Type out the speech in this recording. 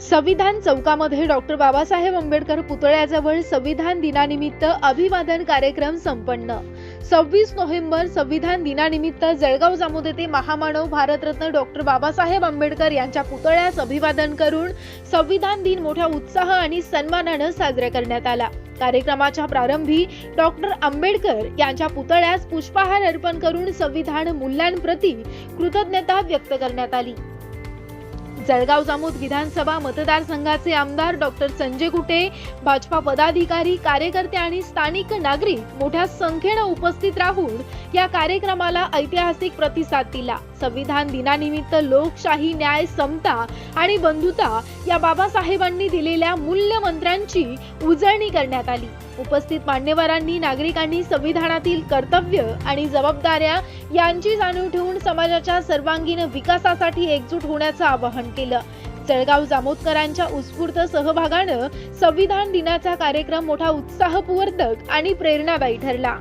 संविधान चौकामध्ये डॉक्टर बाबासाहेब आंबेडकर पुतळ्याजवळ संविधान दिनानिमित्त अभिवादन कार्यक्रम संपन्न. सव्वीस नोव्हेंबर संविधान दिनानिमित्त जळगाव जामोद येथे महामानव भारतरत्न डॉक्टर बाबासाहेब आंबेडकर यांच्या पुतळ्यास अभिवादन करून संविधान दिन मोठ्या उत्साह आणि सन्मानानं साजरा करण्यात आला. कार्यक्रमाच्या प्रारंभी डॉक्टर आंबेडकर यांच्या पुतळ्यास पुष्पहार अर्पण करून संविधान मूल्यांप्रती कृतज्ञता व्यक्त करण्यात आली. जळगाव जामोद विधानसभा मतदारसंघाचे आमदार डॉक्टर संजय कुटे भाजपा पदाधिकारी कार्यकर्ते आणि स्थानिक नागरिक मोठ्या संख्येनं उपस्थित राहून या कार्यक्रमाला ऐतिहासिक प्रतिसाद दिला. संविधान दिनानिमित्त लोकशाही न्याय समता आणि बंधुता या बाबासाहेबांनी दिलेल्या मूल्यमंत्रांची उजळणी करण्यात आली. उपस्थित मान्यवरांनी नागरिकांनी संविधानातील कर्तव्य आणि जबाबदाऱ्या यांची जाणीव ठेवून समाजाच्या सर्वांगीण विकासासाठी एकजूट होण्याचं आवाहन केलं. जळगाव जामोदकरांच्या उत्स्फूर्त सहभागानं संविधान दिनाचा कार्यक्रम मोठा उत्साहपूर्वक आणि प्रेरणादायी ठरला.